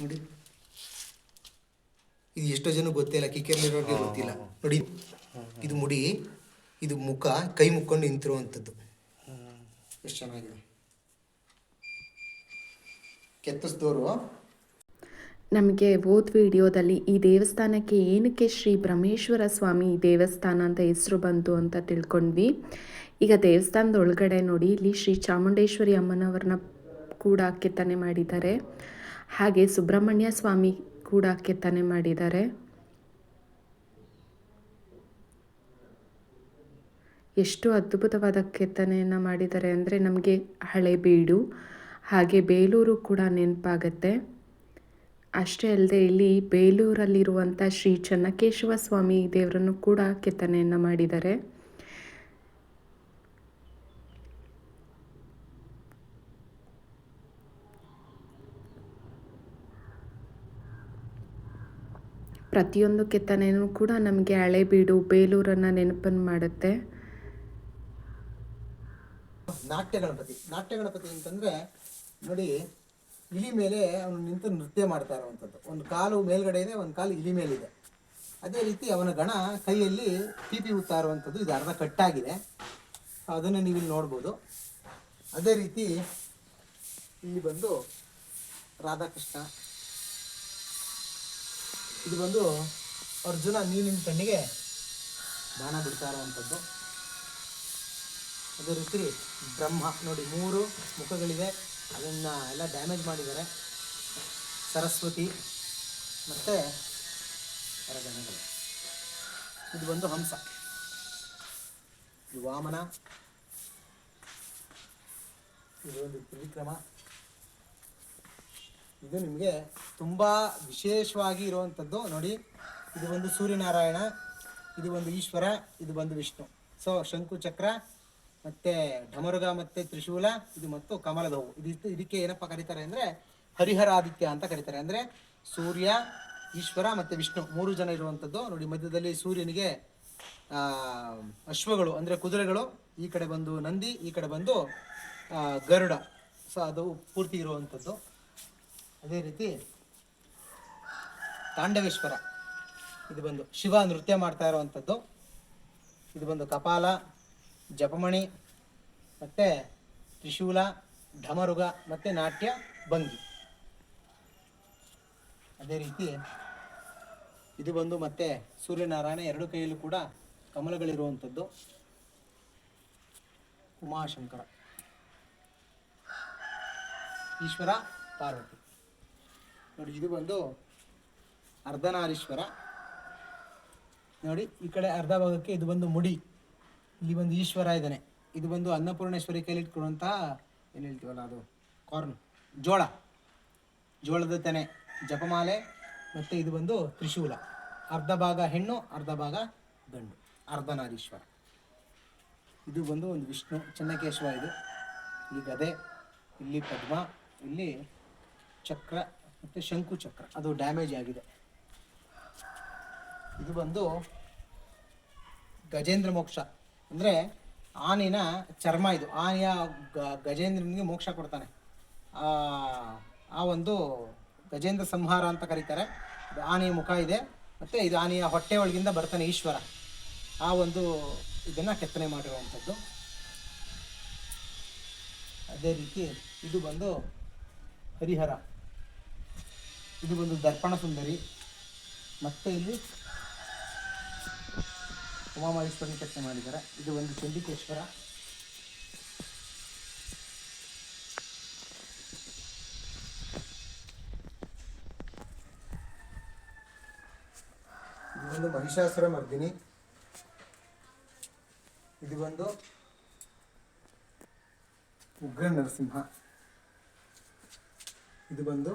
ನೋಡಿ. ಇದು ಎಷ್ಟೋ ಜನ ಗೊತ್ತಿಲ್ಲ. ಕಿಕ್ಕೆರ್ಲಿರೋರಿಗೆ ಗೊತ್ತಿಲ್ಲ ನೋಡಿ ಇದು ಮುಡಿ ಇದು ಮುಖ ಕೈ ಮುಕ್ಕೊಂಡು ನಿಂತಿರುವಂಥದ್ದು. ಎಷ್ಟು ಚೆನ್ನಾಗಿದೆ. ಕೆತ್ತಿಸ್ದವರು ನಮಗೆ ಓದ್ ವಿಡಿಯೋದಲ್ಲಿ ಈ ದೇವಸ್ಥಾನಕ್ಕೆ ಏನಕ್ಕೆ ಶ್ರೀ ಬ್ರಹ್ಮೇಶ್ವರ ಸ್ವಾಮಿ ದೇವಸ್ಥಾನ ಅಂತ ಹೆಸರು ಬಂತು ಅಂತ ತಿಳ್ಕೊಂಡ್ವಿ. ಈಗ ದೇವಸ್ಥಾನದ ಒಳಗಡೆ ನೋಡಿ ಇಲ್ಲಿ ಶ್ರೀ ಚಾಮುಂಡೇಶ್ವರಿ ಅಮ್ಮನವ್ರನ್ನ ಕೂಡ ಕೆತ್ತನೆ ಮಾಡಿದ್ದಾರೆ. ಹಾಗೆ ಸುಬ್ರಹ್ಮಣ್ಯ ಸ್ವಾಮಿ ಕೂಡ ಕೆತ್ತನೆ ಮಾಡಿದ್ದಾರೆ. ಎಷ್ಟು ಅದ್ಭುತವಾದ ಕೆತ್ತನೆಯನ್ನು ಮಾಡಿದ್ದಾರೆ ಅಂದರೆ ನಮಗೆ ಹಳೆಬೀಡು ಹಾಗೆ ಬೇಲೂರು ಕೂಡ ನೆನಪಾಗತ್ತೆ. ಅಷ್ಟೇ ಅಲ್ಲದೆ ಇಲ್ಲಿ ಬೇಲೂರಲ್ಲಿರುವಂಥ ಶ್ರೀ ಚೆನ್ನಕೇಶವ ಸ್ವಾಮಿ ದೇವರನ್ನು ಕೂಡ ಕೆತ್ತನೆಯನ್ನು ಮಾಡಿದ್ದಾರೆ. ಪ್ರತಿಯೊಂದು ಕೆತ್ತನೆಯೂ ಕೂಡ ನಮಗೆ ಹಳೆಬೀಡು ಬೇಲೂರನ್ನು ನೆನಪನ್ನು ಮಾಡುತ್ತೆ. ನಾಟ್ಯ ಗಣಪತಿ ನಾಟ್ಯ ಗಣಪತಿ ಅಂತಂದ್ರೆ, ನೋಡಿ, ಇಲಿ ಮೇಲೆ ಅವನು ನಿಂತು ನೃತ್ಯ ಮಾಡ್ತಾ ಇರುವಂಥದ್ದು. ಒಂದು ಕಾಲು ಮೇಲ್ಗಡೆ ಇದೆ, ಒಂದು ಕಾಲು ಇಲಿ ಮೇಲಿದೆ ಅದೇ ರೀತಿ ಅವನ ಗಣ ಕೈಯಲ್ಲಿ ಪಿಪಿ ಉತ್ತಾ ಇರುವಂಥದ್ದು, ಇದು ಅರ್ಧ ಕಟ್ಟಾಗಿದೆ. ಅದನ್ನು ನೀವು ಇಲ್ಲಿ ನೋಡ್ಬೋದು. ಅದೇ ರೀತಿ ಇಲ್ಲಿ ಬಂದು ರಾಧಾಕೃಷ್ಣ ಇದು ಬಂದು ಅರ್ಜುನ ನೀಲಿನ ಕಣ್ಣಿಗೆ ಬಾಣ ಬಿಡ್ತಾ ಇರುವಂಥದ್ದು ಅದೇ ರೀತಿ ಬ್ರಹ್ಮ ನೋಡಿ ಮೂರು ಮುಖಗಳಿವೆ. ಅದನ್ನು ಎಲ್ಲ ಡ್ಯಾಮೇಜ್ ಮಾಡಿದ್ದಾರೆ. ಸರಸ್ವತಿ ಮತ್ತು ಹೊರಗಣಗಳು ಇದು ಬಂದು ಹಂಸ. ಇದು ವಾಮನ. ಇದು ಒಂದು ತ್ರಿವಿಕ್ರಮ. ಇದು ನಿಮಗೆ ತುಂಬ ವಿಶೇಷವಾಗಿ ಇರುವಂಥದ್ದು ನೋಡಿ. ಇದು ಒಂದು ಸೂರ್ಯನಾರಾಯಣ, ಇದು ಒಂದು ಈಶ್ವರ, ಇದು ಬಂದು ವಿಷ್ಣು. ಸೊ ಶಂಕು ಚಕ್ರ, ಮತ್ತೆ ಢಮರುಗ ಮತ್ತೆ ತ್ರಿಶೂಲ, ಇದು ಮತ್ತು ಕಮಲದ ಹೂವು ಇದು ಇದಕ್ಕೆ ಏನಪ್ಪ ಕರೀತಾರೆ ಅಂದ್ರೆ ಹರಿಹರಾದಿತ್ಯ ಅಂತ ಕರೀತಾರೆ. ಅಂದ್ರೆ ಸೂರ್ಯ, ಈಶ್ವರ ಮತ್ತೆ ವಿಷ್ಣು ಮೂರು ಜನ ಇರುವಂಥದ್ದು ನೋಡಿ, ಮಧ್ಯದಲ್ಲಿ ಸೂರ್ಯನಿಗೆ ಅಶ್ವಗಳು ಅಂದ್ರೆ ಕುದುರೆಗಳು, ಈ ಕಡೆ ಬಂದು ನಂದಿ, ಈ ಕಡೆ ಬಂದು ಗರುಡ. ಸೊ ಅದು ಪೂರ್ತಿ ಇರುವಂಥದ್ದು ಅದೇ ರೀತಿ ತಾಂಡವೇಶ್ವರ. ಇದು ಬಂದು ಶಿವ ನೃತ್ಯ ಮಾಡ್ತಾ ಇರುವಂಥದ್ದು. ಇದು ಬಂದು ಕಪಾಲ, ಜಪಮಣಿ, ಮತ್ತು ತ್ರಿಶೂಲ ಢಮರುಗ ಮತ್ತು ನಾಟ್ಯ, ಭಂಗಿ. ಅದೇ ರೀತಿ ಇದು ಬಂದು ಮತ್ತೆ ಸೂರ್ಯನಾರಾಯಣ ಎರಡು ಕೈಯಲ್ಲೂ ಕೂಡ ಕಮಲಗಳಿರುವಂಥದ್ದು. ಉಮಾಶಂಕರ. ಈಶ್ವರ, ಪಾರ್ವತಿ. ನೋಡಿ ಇದು ಬಂದು ಅರ್ಧನಾರೀಶ್ವರ. ನೋಡಿ, ಈ ಕಡೆ ಅರ್ಧ ಭಾಗಕ್ಕೆ ಇದು ಬಂದು ಮುಡಿ. ಇಲ್ಲಿ ಬಂದು ಈಶ್ವರ ಇದ್ದಾನೆ. ಇದು ಬಂದು ಅನ್ನಪೂರ್ಣೇಶ್ವರಿ ಕೈಲಿ ಇಟ್ಕೊಳ್ಳುವಂತಹ ಏನು ಹೇಳ್ತೀವಲ್ಲ ಅದು? ಕಾರ್ನ್ ಜೋಳ. ಜೋಳದ ತೆನೆ, ಜಪಮಾಲೆ, ಮತ್ತು ಇದು ಬಂದು ತ್ರಿಶೂಲ. ಅರ್ಧ ಭಾಗ ಹೆಣ್ಣು, ಅರ್ಧ ಭಾಗ ಗಂಡು. ಅರ್ಧನಾರೀಶ್ವರ. ಇದು ಬಂದು ಒಂದು ವಿಷ್ಣು, ಚೆನ್ನಕೇಶವ ಇದು. ಇಲ್ಲಿ ಗದೆ, ಇಲ್ಲಿ ಪದ್ಮ, ಇಲ್ಲಿ ಚಕ್ರ ಮತ್ತು ಶಂಕು ಚಕ್ರ, ಅದು ಡ್ಯಾಮೇಜ್ ಆಗಿದೆ. ಇದು ಬಂದು ಗಜೇಂದ್ರ ಮೋಕ್ಷ. ಅಂದರೆ ಆನಿನ ಚರ್ಮ ಇದು, ಆನೆಯ ಗಜೇಂದ್ರನಿಗೆ ಮೋಕ್ಷ ಕೊಡ್ತಾನೆ. ಆ ಒಂದು ಗಜೇಂದ್ರ ಸಂಹಾರ ಅಂತ ಕರೀತಾರೆ. ಆನೆಯ ಮುಖ ಇದೆ, ಮತ್ತು ಇದು ಆನೆಯ ಹೊಟ್ಟೆ ಒಳಗಿಂದ ಬರ್ತಾನೆ ಈಶ್ವರ. ಆ ಒಂದು ಇದನ್ನು ಕೆತ್ತನೆ ಮಾಡಿರುವಂಥದ್ದು. ಅದೇ ರೀತಿ ಇದು ಬಂದು ಹರಿಹರ. ಇದು ಬಂದು ದರ್ಪಣ ಸುಂದರಿ. ಮತ್ತೆ ಇಲ್ಲಿ ಉಮಾಮಹೇಶ್ವರಿ ಕೆತ್ತನೆ ಮಾಡಿದ್ದಾರೆ. ಇದು ಒಂದು ಚಂಡಿಕೇಶ್ವರ. ಇದು ಒಂದು ಮಹಿಷಾಸುರ ಮರ್ದಿನಿ. ಇದು ಬಂದು ಉಗ್ರ ನರಸಿಂಹ. ಇದು ಬಂದು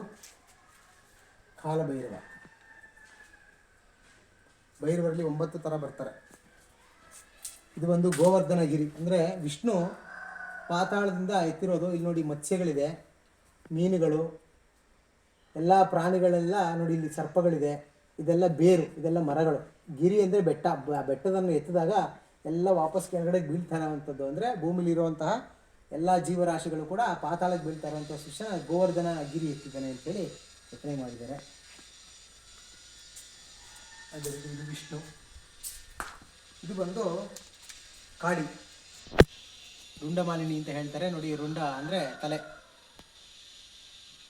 ಕಾಲಭೈರವ. ಭೈರವರಲ್ಲಿ ಒಂಬತ್ತು ಥರ ಬರ್ತಾರೆ. ಇದು ಒಂದು ಗೋವರ್ಧನಗಿರಿ. ಅಂದರೆ ವಿಷ್ಣು ಪಾತಾಳದಿಂದ ಎತ್ತಿರೋದು. ಇಲ್ಲಿ ನೋಡಿ ಮತ್ಸ್ಯಗಳಿದೆ, ಮೀನುಗಳು, ಎಲ್ಲ ಪ್ರಾಣಿಗಳೆಲ್ಲ ನೋಡಿ ಇಲ್ಲಿ ಸರ್ಪಗಳಿದೆ. ಇದೆಲ್ಲ ಬೇರು, ಇದೆಲ್ಲ ಮರಗಳು. ಗಿರಿ ಅಂದರೆ ಬೆಟ್ಟ. ಬೆಟ್ಟದನ್ನು ಎತ್ತಿದಾಗ ಎಲ್ಲ ವಾಪಸ್ ಕೆಳಗಡೆ ಬೀಳ್ತಾ ಇರೋವಂಥದ್ದು ಅಂದರೆ ಭೂಮಿಲಿರುವಂತಹ ಎಲ್ಲ ಜೀವರಾಶಿಗಳು ಕೂಡ ಪಾತಾಳಕ್ಕೆ ಬೀಳ್ತಾ ಇರುವಂಥ ಶಿಕ್ಷಣ ಗೋವರ್ಧನ ಗಿರಿ ಎತ್ತಿದ್ದಾನೆ ಅಂತೇಳಿ ಕೆತ್ತನೆ ಮಾಡಿದ್ದಾರೆ. ಅದೇ, ಇದು ವಿಷ್ಣು. ಇದು ಬಂದು ಕಾಡಿ ರುಂಡಮಾಲಿನಿ ಅಂತ ಹೇಳ್ತಾರೆ. ನೋಡಿ ರುಂಡ ಅಂದರೆ ತಲೆ.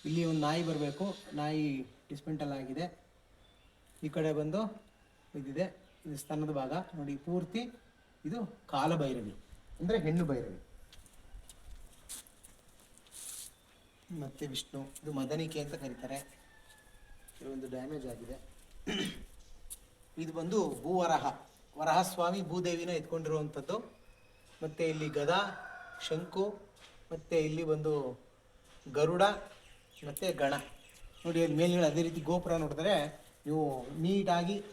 ಇಲ್ಲಿ ಒಂದು ನಾಯಿ ಬರಬೇಕು. ನಾಯಿ ಡಿಸ್ಪೆಂಟಲ್ ಆಗಿದೆ. ಈ ಕಡೆ ಬಂದು ಇದಿದೆ. ಇದು ಸ್ತನದ ಭಾಗ. ನೋಡಿ, ಪೂರ್ತಿ ಇದು ಕಾಲಭೈರವಿ. ಅಂದರೆ ಹೆಣ್ಣು ಭೈರವಿ. ಮತ್ತೆ ವಿಷ್ಣು, ಇದು ಮದನಿಕೆ ಅಂತ ಕರೀತಾರೆ. ಕೆಲವೊಂದು ಡ್ಯಾಮೇಜ್ ಆಗಿದೆ. ಇದು ಬಂದು ಭೂವರಹ. ವರಹಸ್ವಾಮಿ ಭೂದೇವಿನ ಎತ್ಕೊಂಡಿರುವಂಥದ್ದು. ಮತ್ತು ಇಲ್ಲಿ ಗದ, ಶಂಕು, ಮತ್ತು ಇಲ್ಲಿ ಒಂದು ಗರುಡ, ಮತ್ತು ಗಣ. ನೋಡಿ, ಅಲ್ಲಿ ಮೇಲ್ಗಡೆ ಅದೇ ರೀತಿ ಗೋಪುರ ನೋಡಿದ್ರೆ ನೀವು ನೀಟಾಗಿ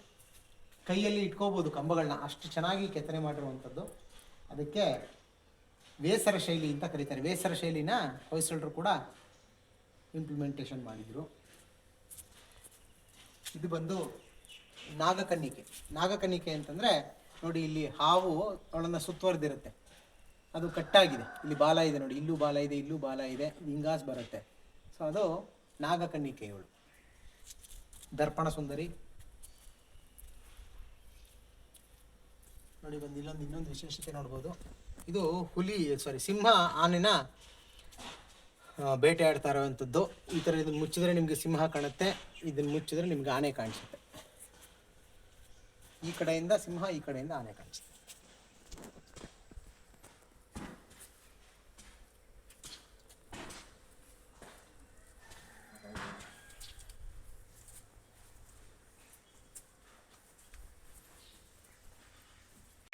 ಕೈಯಲ್ಲಿ ಇಟ್ಕೋಬೋದು ಕಂಬಗಳನ್ನ. ಅಷ್ಟು ಚೆನ್ನಾಗಿ ಕೆತ್ತನೆ ಮಾಡಿರುವಂಥದ್ದು. ಅದಕ್ಕೆ ವೇಸರ ಶೈಲಿ ಅಂತ ಕರೀತಾರೆ. ವೇಸರ ಶೈಲಿನ ಹೊಯ್ಸಳರು ಕೂಡ ಇಂಪ್ಲಿಮೆಂಟೇಷನ್ ಮಾಡಿದರು. ಇದು ಬಂದು ನಾಗಕನ್ನಿಕೆ ನಾಗಕನ್ನಿಕೆ ಅಂತಂದರೆ ನೋಡಿ ಇಲ್ಲಿ ಹಾವು ಅವಳನ್ನು ಸುತ್ತುವರೆದಿರುತ್ತೆ ಅದು ಕಟ್ಟಾಗಿದೆ. ಇಲ್ಲಿ ಬಾಲ ಇದೆ ನೋಡಿ. ಇಲ್ಲೂ ಬಾಲ ಇದೆ, ಇಲ್ಲೂ ಬಾಲ ಇದೆ ಹಿಂಗಾಸ್ ಬರುತ್ತೆ. ಸೊ ಅದು ನಾಗಕನ್ನಿಕೆ ಇವಳು. ದರ್ಪಣ ಸುಂದರಿ. ನೋಡಿ ಬಂದು ಇಲ್ಲೊಂದು ಇನ್ನೊಂದು ವಿಶೇಷತೆ ನೋಡ್ಬೋದು. ಇದು ಹುಲಿ ಸಾರಿ ಸಿಂಹ ಆನೆನ ಬೇಟೆ ಆಡ್ತಾ ಇರೋವಂಥದ್ದು ಈ ಥರ ಇದನ್ನು ಮುಚ್ಚಿದ್ರೆ ನಿಮಗೆ ಸಿಂಹ ಕಾಣುತ್ತೆ. ಇದನ್ನು ಮುಚ್ಚಿದ್ರೆ ನಿಮ್ಗೆ ಆನೆ ಕಾಣಿಸುತ್ತೆ. ಈ ಕಡೆಯಿಂದ ಸಿಂಹ, ಈ ಕಡೆಯಿಂದ ಆನೆ ಕಾಣಿಸುತ್ತೆ.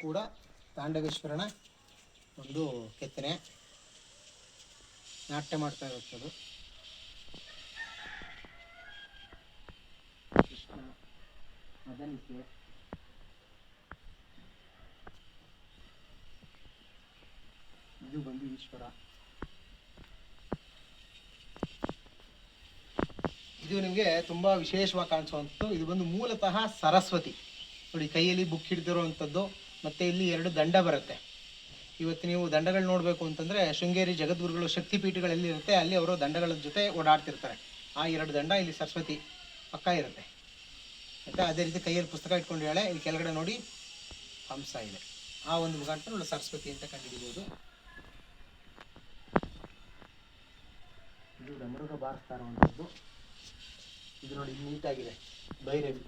ಕೂಡ ತಾಂಡವೇಶ್ವರನ ಒಂದು ಕೆತ್ತನೆ. ನಾಟ್ಯ ಮಾಡ್ತಾ ಇರುತ್ತದೆ ಕೃಷ್ಣ, ಮದನಿಕೆ. ಇದು ಬಂದು ಈಶ್ವರ. ಇದು ನಿಮಗೆ ತುಂಬಾ ವಿಶೇಷವಾಗಿ ಕಾಣಿಸುವಂಥದ್ದು. ಇದು ಬಂದು ಮೂಲತಃ ಸರಸ್ವತಿ. ನೋಡಿ, ಕೈಯಲ್ಲಿ ಬುಕ್ ಹಿಡಿದಿರುವಂಥದ್ದು, ಮತ್ತೆ ಇಲ್ಲಿ ಎರಡು ದಂಡ ಬರುತ್ತೆ. ಇವತ್ತು ನೀವು ದಂಡಗಳು ನೋಡಬೇಕು ಅಂತಂದರೆ ಶೃಂಗೇರಿ ಜಗದ್ಗುರುಗಳು ಶಕ್ತಿಪೀಠಗಳು ಎಲ್ಲಿ ಇರುತ್ತೆ, ಅಲ್ಲಿ ಅವರು ದಂಡಗಳ ಜೊತೆ ಓಡಾಡ್ತಿರ್ತಾರೆ. ಆ ಎರಡು ದಂಡ ಇಲ್ಲಿ ಸರಸ್ವತಿ ಪಕ್ಕ ಇರುತ್ತೆ. ಆಯಿತಾ ಅದೇ ರೀತಿ ಕೈಯಲ್ಲಿ ಪುಸ್ತಕ ಇಟ್ಕೊಂಡಿದ್ದಾಳೆ. ಇಲ್ಲಿ ಕೆಳಗಡೆ ನೋಡಿ ಹಂಸ ಇದೆ. ಆ ಒಂದು ಮುಖಾಂತರ ಸರಸ್ವತಿ ಅಂತ ಕಂಡುಹಿಡಿಬೋದು. ಇದು ಡಮರುಗ ಬಾರಿಸ್ತಾ ಇರುವಂಥದ್ದು ಇದು ನೋಡಿ ನೀಟಾಗಿದೆ. ಭೈರವಿ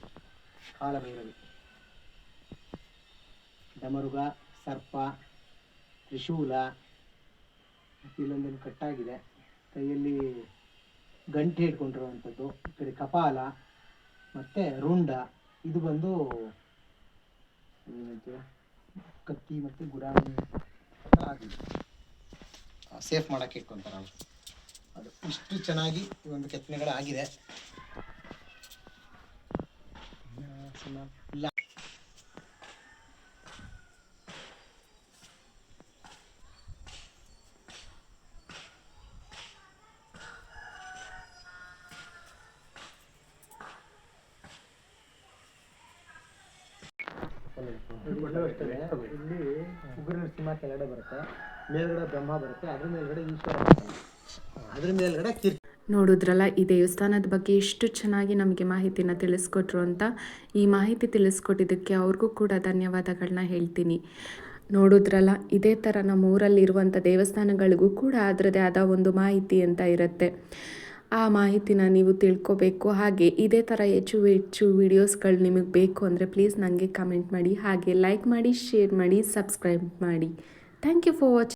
ಕಾಲ ಭೈರವಿ ಡಮರುಗ, ಸರ್ಪ ತ್ರಿಶೂಲ ಮತ್ತೆ ಇಲ್ಲೊಂದೇನು ಕಟ್ಟಾಗಿದೆ ಕೈಯಲ್ಲಿ ಗಂಟೆ ಹಿಡ್ಕೊಂಡಿರುವಂಥದ್ದು, ಈ ಕಡೆ ಕಪಾಲ ಮತ್ತು ರುಂಡ, ಇದು ಬಂದು ಕತ್ತಿ ಮತ್ತು ಆಗಿದೆ. ಸೇಫ್ ಮಾಡೋಕ್ಕೆ ಇಟ್ಕೊಂತಾರ ಅದು ಇಷ್ಟು ಚೆನ್ನಾಗಿ ಈ ಒಂದು ಕೆತ್ತನೆಗಳಾಗಿದೆ. ಇಲ್ಲ. ಇಲ್ಲಿ ಉಗ್ರ ನರಸಿಂಹ ಕೆಳಗಡೆ ಬರುತ್ತೆ. ಮೇಲ್ಗಡೆ ಬ್ರಹ್ಮ ಬರುತ್ತೆ. ಅದ್ರ ಮೇಲ್ಗಡೆ ಈಶ್ವರ ಬರ್ತಾನೆ ಅದ್ರ ಮೇಲ್ಗಡೆ ಕೀರ್ತಿ. ನೋಡಿದ್ರಲ್ಲ ಈ ದೇವಸ್ಥಾನದ ಬಗ್ಗೆ ಎಷ್ಟು ಚೆನ್ನಾಗಿ ನಮಗೆ ಮಾಹಿತಿನ ತಿಳಿಸ್ಕೊಟ್ರು ಅಂತ. ಈ ಮಾಹಿತಿ ತಿಳಿಸ್ಕೊಟ್ಟಿದ್ದಕ್ಕೆ ಅವ್ರಿಗೂ ಕೂಡ ಧನ್ಯವಾದಗಳನ್ನ ಹೇಳ್ತೀನಿ. ನೋಡಿದ್ರಲ್ಲ ಇದೇ ಥರ ನಮ್ಮ ಊರಲ್ಲಿರುವಂಥ ದೇವಸ್ಥಾನಗಳಿಗೂ ಕೂಡ ಅದರದೇ ಆದ ಒಂದು ಮಾಹಿತಿ ಅಂತ ಇರುತ್ತೆ. ಆ ಮಾಹಿತಿನ ನೀವು ತಿಳ್ಕೊಬೇಕು. ಹಾಗೆ ಇದೇ ಥರ ಹೆಚ್ಚು ಹೆಚ್ಚು ವೀಡಿಯೋಸ್ಗಳು ನಿಮಗೆ ಬೇಕು ಅಂದರೆ ಪ್ಲೀಸ್ ನನಗೆ ಕಮೆಂಟ್ ಮಾಡಿ. ಹಾಗೆ ಲೈಕ್ ಮಾಡಿ ಶೇರ್ ಮಾಡಿ ಸಬ್ಸ್ಕ್ರೈಬ್ ಮಾಡಿ. Thank you for watching